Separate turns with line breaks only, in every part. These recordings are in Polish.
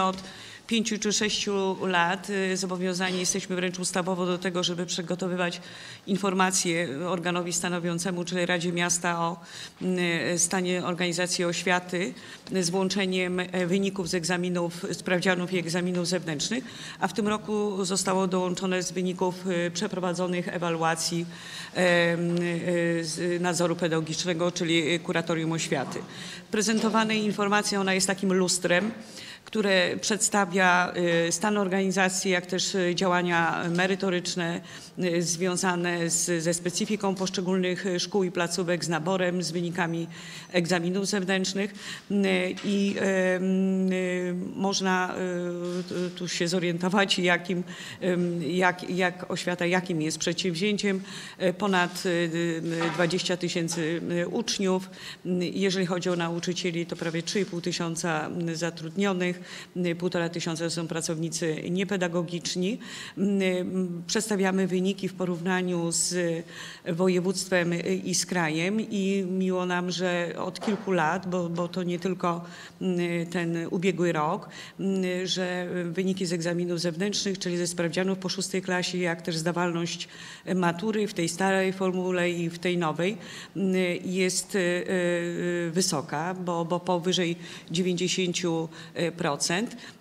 od pięciu czy sześciu lat y, zobowiązani jesteśmy wręcz ustawowo do tego, żeby przygotowywać informacje organowi stanowiącemu, czyli Radzie Miasta o y, stanie organizacji oświaty z włączeniem e, wyników z egzaminów, sprawdzianów i egzaminów zewnętrznych, a w tym roku zostało dołączone z wyników y, przeprowadzonych ewaluacji y, nadzoru pedagogicznego, czyli kuratorium oświaty. Prezentowane informacje, ona jest takim lustrem, które przedstawia y, stan organizacji, jak też y, działania merytoryczne y, związane z, ze specyfiką poszczególnych szkół i placówek, z naborem, z wynikami egzaminów zewnętrznych i można tu się zorientować, jakim, jak, jak oświata, jakim jest przedsięwzięciem. Ponad y, y, 20 tysięcy uczniów. Jeżeli chodzi o nauczycieli, to prawie 3,5 tysiąca zatrudnionych, y, półtora tysiąca są pracownicy niepedagogiczni. Y, Przedstawiamy wyniki w porównaniu z województwem i z krajem i miło nam, że od kilku lat, bo, bo to nie tylko y, ten ubiegły rok, że wyniki z egzaminów zewnętrznych, czyli ze sprawdzianów po szóstej klasie, jak też zdawalność matury w tej starej formule i w tej nowej jest y, wysoka, bo, bo powyżej 90%.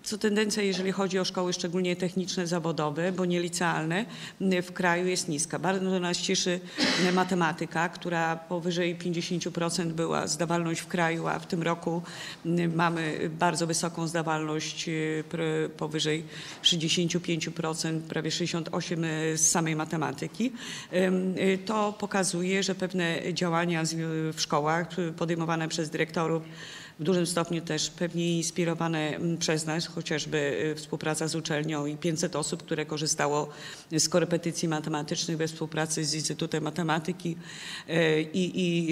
Co tendencja, jeżeli chodzi o szkoły szczególnie techniczne, zawodowe, bo nie licealne, y, w kraju jest niska. Bardzo nas cieszy y, matematyka, która powyżej 50% była zdawalność w kraju, a w tym roku mamy bardzo wysoką zdawalność pr- powyżej 65%, prawie 68% z samej matematyki. To pokazuje, że pewne działania w szkołach podejmowane przez dyrektorów w dużym stopniu też pewnie inspirowane mm, przez nas, chociażby y, współpraca z uczelnią i 500 osób, które korzystało z korepetycji matematycznych we współpracy z Instytutem Matematyki Y, i, i,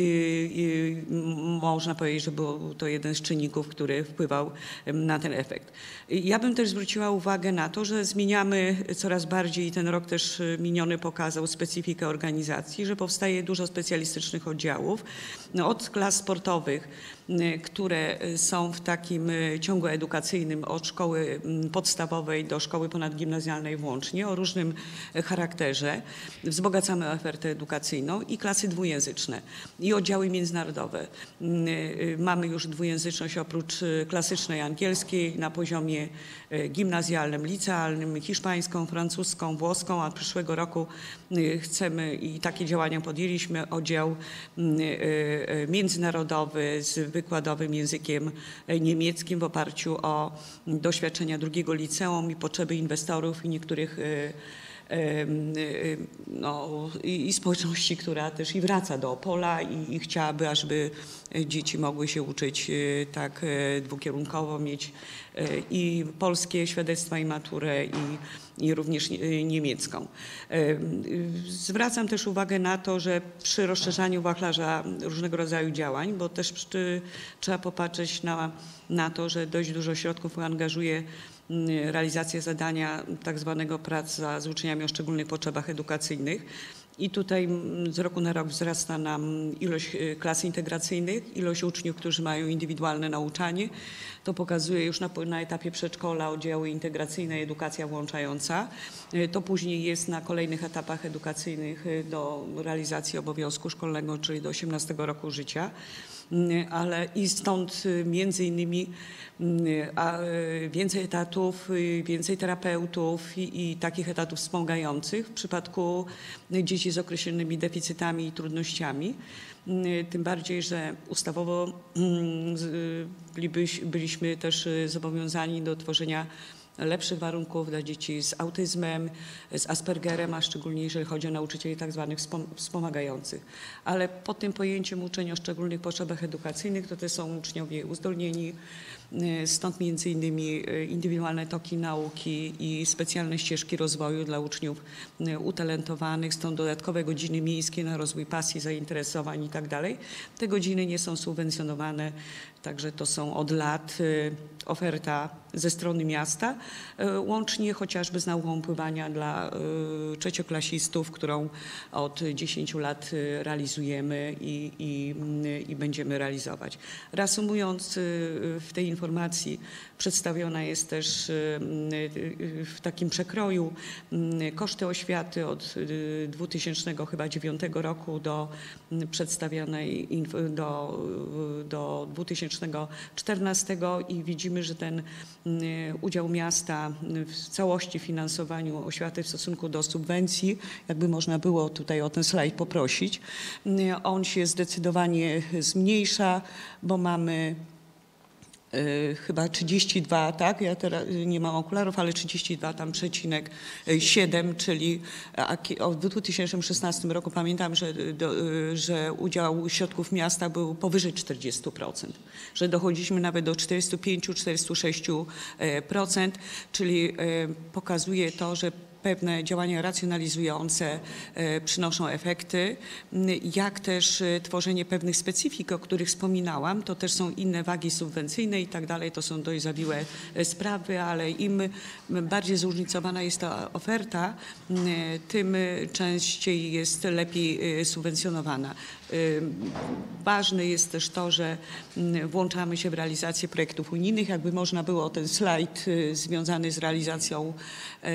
i, m- można powiedzieć, że był to jeden z czynników, który wpływał em, na ten efekt. Ja bym też zwróciła uwagę na to, że zmieniamy coraz bardziej i ten rok też y, miniony pokazał specyfikę organizacji, że powstaje dużo specjalistycznych oddziałów, no, od klas sportowych, y, które y, są w takim y, ciągu edukacyjnym od szkoły mm, podstawowej do szkoły ponadgimnazjalnej włącznie o różnym y, charakterze. Wzbogacamy ofertę edukacyjną i klasy dwujęzyczne i oddziały międzynarodowe. Y, Mamy już dwujęzyczność oprócz klasycznej angielskiej na poziomie gimnazjalnym, licealnym, hiszpańską, francuską, włoską, a przyszłego roku chcemy i takie działania podjęliśmy, oddział y, międzynarodowy z wykładowym językiem y, niemieckim w oparciu o doświadczenia drugiego liceum i potrzeby inwestorów i niektórych y, no, i, i społeczności, która też i wraca do Opola i, i chciałaby, ażeby dzieci mogły się uczyć y, tak y, dwukierunkowo, mieć y, i polskie świadectwa i maturę i, i również niemiecką. Em, Zwracam też uwagę na to, że przy rozszerzaniu wachlarza różnego rodzaju działań, bo też przy, trzeba popatrzeć na, na to, że dość dużo środków angażuje realizację zadania tak zwanego praca z uczniami o szczególnych potrzebach edukacyjnych. I tutaj mm, z roku na rok wzrasta nam ilość y, klas integracyjnych, ilość uczniów, którzy mają indywidualne nauczanie. To pokazuje już na, na etapie przedszkola oddziały integracyjne, edukacja włączająca. Y, To później jest na kolejnych etapach edukacyjnych y, do realizacji obowiązku szkolnego, czyli do 18 roku życia. Mm, ale i stąd między innymi mm, więcej etatów, więcej terapeutów i, i takich etatów wspomagających w przypadku y, dzieci z określonymi deficytami i trudnościami. Mm, Tym bardziej, że ustawowo mm, z- y, bylibyś- byliśmy też y, zobowiązani do tworzenia lepszych warunków dla dzieci z autyzmem, z Aspergerem, a szczególnie jeżeli chodzi o nauczycieli tak zwanych wspom- wspomagających. Ale pod tym pojęciem uczeń o szczególnych potrzebach edukacyjnych to też są uczniowie uzdolnieni, y, stąd między innymi y, indywidualne toki nauki i specjalne ścieżki rozwoju dla uczniów y, utalentowanych, stąd dodatkowe godziny miejskie na rozwój pasji, zainteresowań i tak. Te godziny nie są subwencjonowane, także to są od lat oferta ze strony miasta, y, łącznie chociażby z nauką pływania dla y, trzecioklasistów, którą od 10 lat y, realizujemy i, i, i będziemy realizować. Reasumując, w tej informacji przedstawiona jest też y, y, w takim przekroju y, koszty oświaty od y, 2000 chyba 9 roku do przedstawionej inf- do, do 2014 i widzimy, że ten udział miasta w całości finansowaniu oświaty w stosunku do subwencji, jakby można było tutaj o ten slajd poprosić, on się zdecydowanie zmniejsza, bo mamy chyba 32, tak? Ja teraz nie mam okularów, ale 32 tam przecinek y, 7, czyli a, ki- o, w 2016 roku pamiętam, że, do, y, że udział środków miasta był powyżej 40%, że dochodziliśmy nawet do 45-46%, czyli y, pokazuje to, że pewne działania racjonalizujące e, przynoszą efekty, jak też e, tworzenie pewnych specyfik, o których wspominałam, to też są inne wagi subwencyjne i tak dalej, to są dość zawiłe e, sprawy, ale im bardziej zróżnicowana jest ta oferta, tym częściej jest lepiej subwencjonowana. Ważne jest też to, że włączamy się w realizację projektów unijnych, jakby można było ten slajd związany z realizacją e,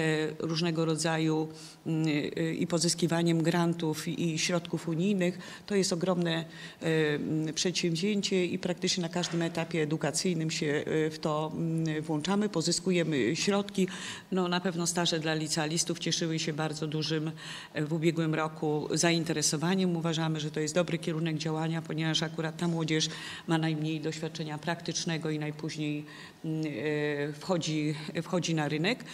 rodzaju mm, y, i pozyskiwaniem grantów i środków unijnych. To jest ogromne e, mm, przedsięwzięcie i praktycznie na każdym etapie edukacyjnym się e, w to mm, włączamy, pozyskujemy środki. No, na pewno staże dla licealistów cieszyły się bardzo dużym e, w ubiegłym roku zainteresowaniem. Uważamy, że to jest dobry kierunek działania, ponieważ akurat ta młodzież ma najmniej doświadczenia praktycznego i najpóźniej wchodzi, wchodzi na rynek.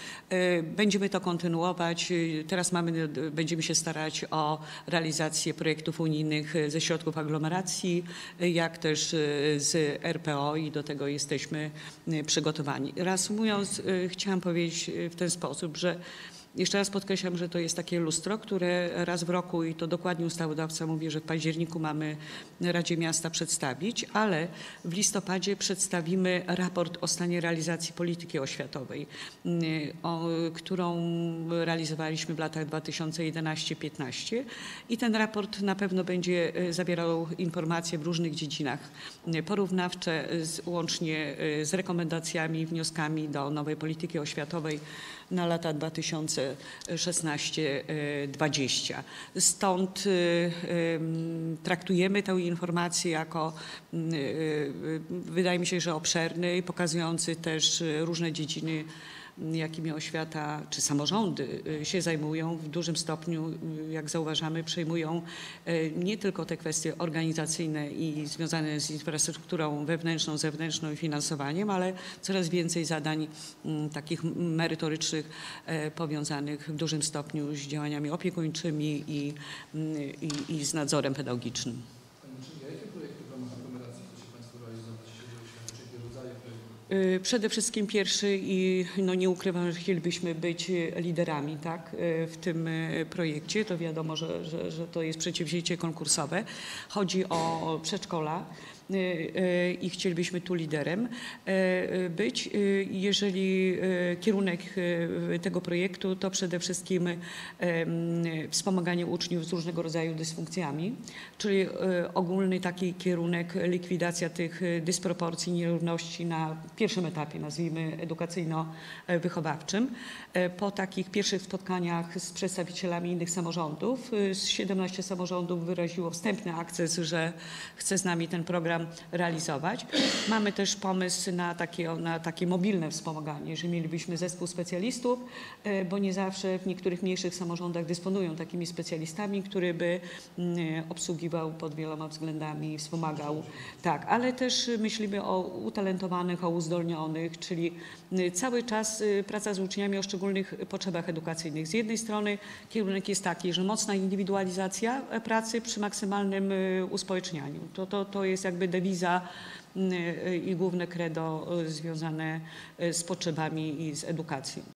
Będziemy to kontynuować. E, Teraz mamy, będziemy się starać o realizację projektów unijnych e, ze środków aglomeracji, jak też z RPO i do tego jesteśmy przygotowani. Reasumując, chciałam powiedzieć w ten sposób, że jeszcze raz podkreślam, że to jest takie lustro, które raz w roku i to dokładnie ustawodawca mówi, że w październiku mamy Radzie Miasta przedstawić, ale w listopadzie przedstawimy raport o stanie realizacji polityki oświatowej, y, o, którą realizowaliśmy w latach 2011-15 i ten raport na pewno będzie y, zawierał informacje w różnych dziedzinach y, porównawcze z, łącznie y, z rekomendacjami, wnioskami do nowej polityki oświatowej na lata 2016-2020. Stąd y, ym, traktujemy tę informację jako, wydaje mi się, że obszerny pokazujący też różne dziedziny jakimi oświata czy samorządy y, się zajmują w dużym stopniu, y, jak zauważamy, przejmują y, nie tylko te kwestie organizacyjne i związane z infrastrukturą wewnętrzną, zewnętrzną i finansowaniem, ale coraz więcej zadań mm, takich merytorycznych powiązanych w dużym stopniu z działaniami opiekuńczymi i, i, i z nadzorem pedagogicznym. Przede wszystkim pierwszy i no nie ukrywam, że chcielibyśmy być y, liderami tak, y, w tym y, projekcie. To wiadomo, że, że, że to jest przedsięwzięcie konkursowe. Chodzi o przedszkola y, y, i chcielibyśmy tu liderem y, y, być. Y, Jeżeli y, kierunek y, tego projektu to przede wszystkim y, y, wspomaganie uczniów z różnego rodzaju dysfunkcjami, czyli y, ogólny taki kierunek likwidacja tych y, dysproporcji, nierówności na pierwszym etapie, nazwijmy edukacyjno-wychowawczym. Po takich pierwszych spotkaniach z przedstawicielami innych samorządów, y, z 17 samorządów wyraziło wstępny akces, że chce z nami ten program realizować. Mamy też pomysł na takie, na takie mobilne wspomaganie, że mielibyśmy zespół specjalistów, e, bo nie zawsze w niektórych mniejszych samorządach dysponują takimi specjalistami, który by mm, obsługiwał pod wieloma względami, wspomagał. Tak, ale też myślimy o utalentowanych, o uzdolnionych, czyli y, cały czas y, praca z uczniami o szczególnych potrzebach edukacyjnych. Z jednej strony kierunek jest taki, że mocna indywidualizacja pracy przy maksymalnym y, uspołecznianiu. To, to, to jest jakby dewiza y, i główne credo y, związane y, z potrzebami i z edukacją.